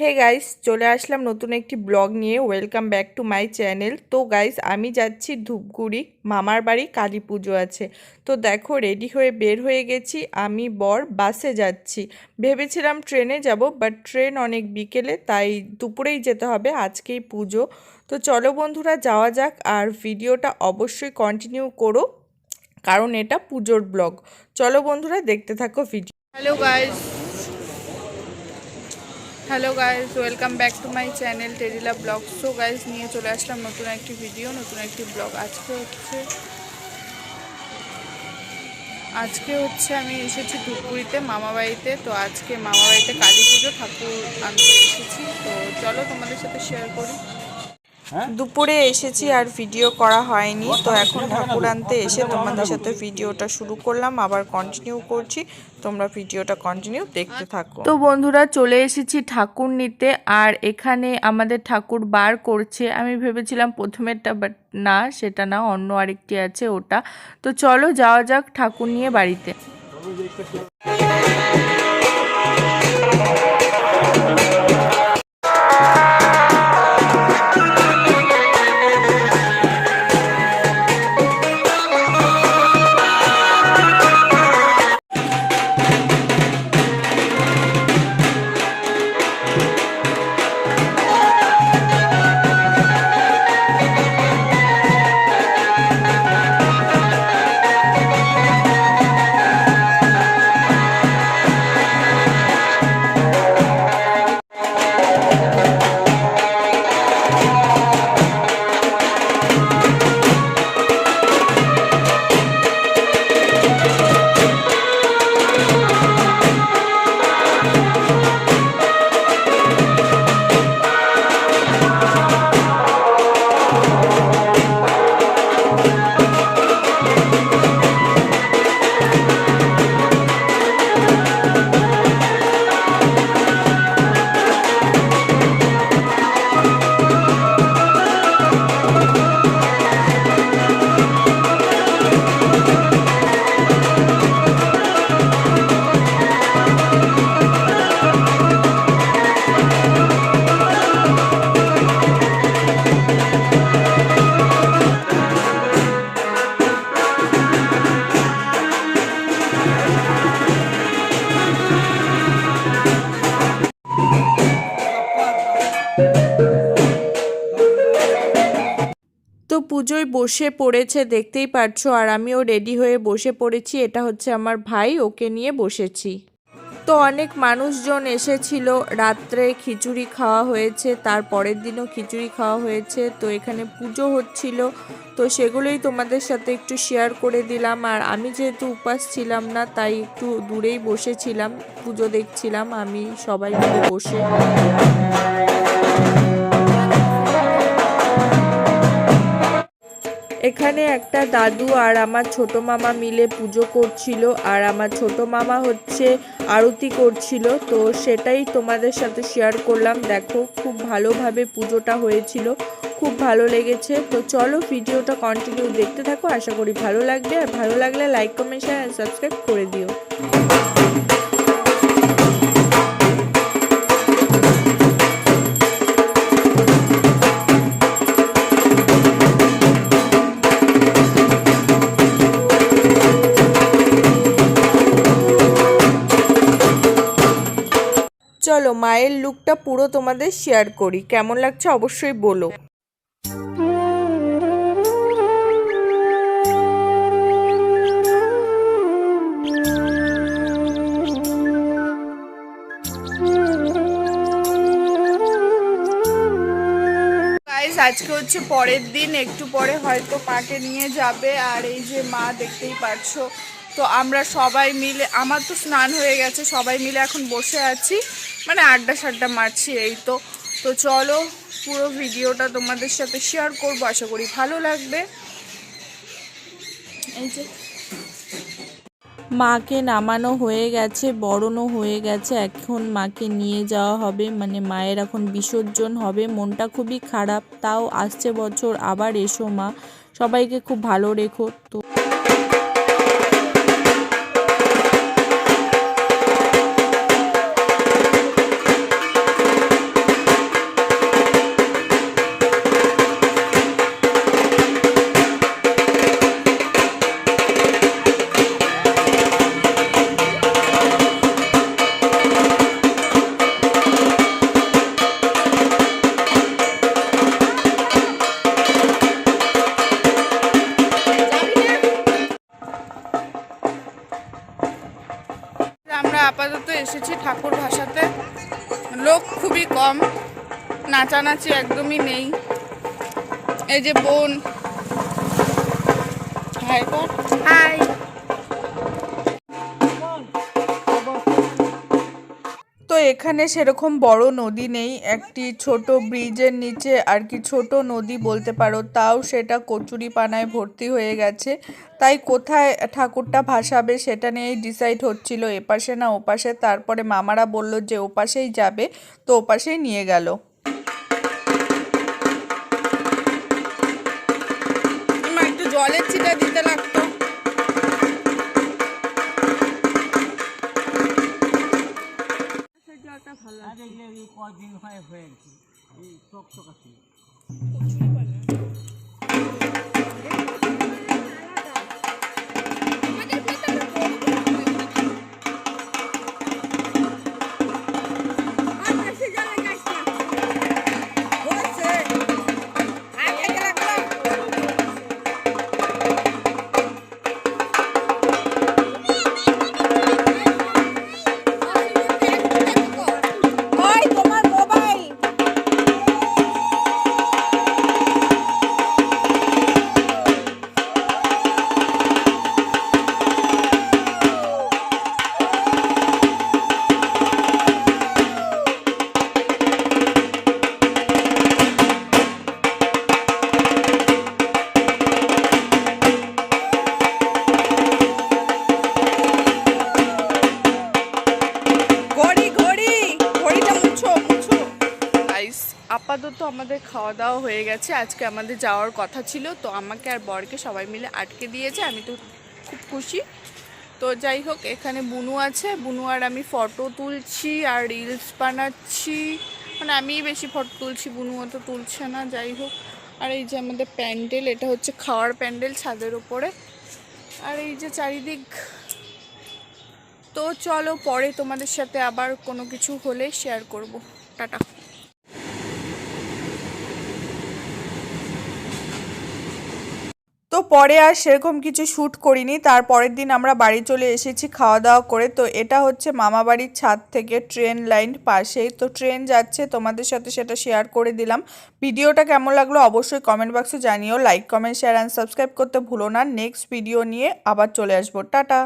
Hey guys চলে আসলাম নতুন একটি ব্লগ নিয়ে। Welcome back to my channel তো গাইস আমি যাচ্ছি ধূপগুড়ি, মামার বাড়ি, কালী পুজো আছে। তো দেখো রেডি হয়ে বের হয়ে গেছি, আমি বর বাসে যাচ্ছি। ভেবেছিলাম ট্রেনে যাব বাট ট্রেন অনেক বিকেলে, তাই দুপুরেই যেতে হবে, আজকেই পুজো। তো চলো বন্ধুরা, যাওয়া যাক, আর ভিডিওটা অবশ্যই কন্টিনিউ করো, কারণ এটা পুজোর ব্লগ। চলো বন্ধুরা, দেখতে থাকো video hello guys hello guys welcome back to my channel টেরিলা blog. So guys নিয়ে চলে আসলাম নতুন একটি ভিডিও, নতুন একটি ব্লগ। আজকে হচ্ছে আজকে হচ্ছে আমি এসেছি ধূপগুড়িতে মামা বাড়িতে তো আজকে মামা বাড়িতে কালী পুজো, ঠাকুর আনতে এসেছি। তো চলো তোমাদের সাথে শেয়ার করি। দুপুরে এসেছি আর ভিডিও করা হয়নি তো এখন ঠাকুর আনতে এসে তোমাদের সাথে ভিডিওটা শুরু করলাম আবার কন্টিনিউ করছি। তোমরা ভিডিওটা কন্টিনিউ দেখতে থাকো। তো বন্ধুরা চলে এসেছি ঠাকুর নিতে আর এখানে আমাদের ঠাকুর বার করছে। আমি ভেবেছিলাম প্রথমেরটা বাট না সেটা না অন্য আরেকটি আছে ওটা। তো চলো যাওয়া যাক ঠাকুর নিয়ে বাড়িতে। পুজোয় বসে পড়েছে, দেখতেই পারছ। আর আমিও রেডি হয়ে বসে পড়েছি। এটা হচ্ছে আমার ভাই, ওকে নিয়ে বসেছি। তো অনেক মানুষজন এসেছিল। রাত্রে খিচুড়ি খাওয়া হয়েছে, তার পরের দিনও খিচুড়ি খাওয়া হয়েছে। তো এখানে পুজো হচ্ছিল। তো সেগুলোই তোমাদের সাথে একটু শেয়ার করে দিলাম। আর আমি যেহেতু উপাস ছিলাম না, তাই একটু দূরেই বসেছিলাম। পুজো দেখছিলাম, আমি সবাই মিলে বসে। এখানে একটা দাদু আর আমার ছোট মামা মিলে পুজো করছিল, আর আমার ছোট মামা হচ্ছে আরতি করছিল, তো সেটাই তোমাদের সাথে শেয়ার করলাম। দেখো, খুব ভালোভাবে পুজোটা হয়েছিল, খুব ভালো লেগেছে। তো চলো ভিডিওটা কন্টিনিউ দেখতে থাকো, আশা করি ভালো লাগবে। আর ভালো লাগলে লাইক কমেন্ট শেয়ার সাবস্ক্রাইব করে দিও। চলো, মায়ের লুকটা পুরো তোমাদের শেয়ার করি। কেমন লাগছে অবশ্যই বলো। আজকে হচ্ছে পরের দিন, একটু পরে হয়তো মাকে নিয়ে যাবে। আর এই যে মা, দেখতেই পারছ তো আমরা সবাই মিলে, আমার তো স্নান হয়ে গেছে, সবাই মিলে এখন বসে আছি। মানে আড্ডা সাড্ডা মারছি এই তো। তো চলো, পুরো ভিডিওটা তোমাদের সাথে শেয়ার করব, আশা করি ভালো লাগবে। এই যে। মাকে নামানো হয়ে গেছে, বরণও হয়ে গেছে, এখন মাকে নিয়ে যাওয়া হবে। মানে মায়ের এখন বিসর্জন হবে, মনটা খুবই খারাপ, তাও আসছে বছর, আবার এসো মা। সবাইকে খুব ভালো রেখো। তো ঠাকুর ভাষাতে। লোক খুবই কম নাচানাচি একদমই নেই। এই যে বোন। হাই হাই এখানে সেরকম বড় নদী নেই। একটি ছোট ব্রিজের নিচে আর কি ছোট নদী বলতে পারো, তাও সেটা কচুরি পানায় ভর্তি হয়ে গেছে। তাই কোথায় ঠাকুরটা ভাসাবে সেটা নিয়েই ডিসাইড হচ্ছিল, এপাশে না ওপাশে। তারপরে মামারা বলল যে ওপাশেই যাবে, তো ওপাশেই নিয়ে গেল। একটু জলের ছিটা দিতে লাগতো। আপাতত আমাদের খাওয়া দাওয়া হয়ে গেছে। আজকে আমাদের যাওয়ার কথা ছিল, তো আমাকে আর বরকে সবাই মিলে আটকে দিয়েছে। আমি তো খুব খুশি। তো যাই হোক, এখানে বুনু আছে। বুনু আর আমি ফটো তুলছি আর রিলস বানাচ্ছি। মানে আমিই বেশি ফটো তুলছি, বুনু অত তুলছে না, যাই হোক। আর এই যে আমাদের প্যান্ডেল, এটা হচ্ছে খাওয়ার প্যান্ডেল ছাদের উপরে আর এই যে চারিদিক। তো চলো, পরে তোমাদের সাথে আবার কোনো কিছু হলে শেয়ার করব। টাটা। পরে আর সেরকম কিছু শ্যুট করিনি। তারপরের দিন আমরা বাড়ি চলে এসেছি খাওয়া দাওয়া করে। তো এটা হচ্ছে মামা বাড়ির ছাদ থেকে ট্রেন লাইন পাশেই। তো ট্রেন যাচ্ছে, তোমাদের সাথে সেটা শেয়ার করে দিলাম। ভিডিওটা কেমন লাগল অবশ্যই কমেন্ট বক্সে জানিও। Like comment share and subscribe করতে ভুলো না। নেক্সট ভিডিও নিয়ে আবার চলে আসব। টাটা!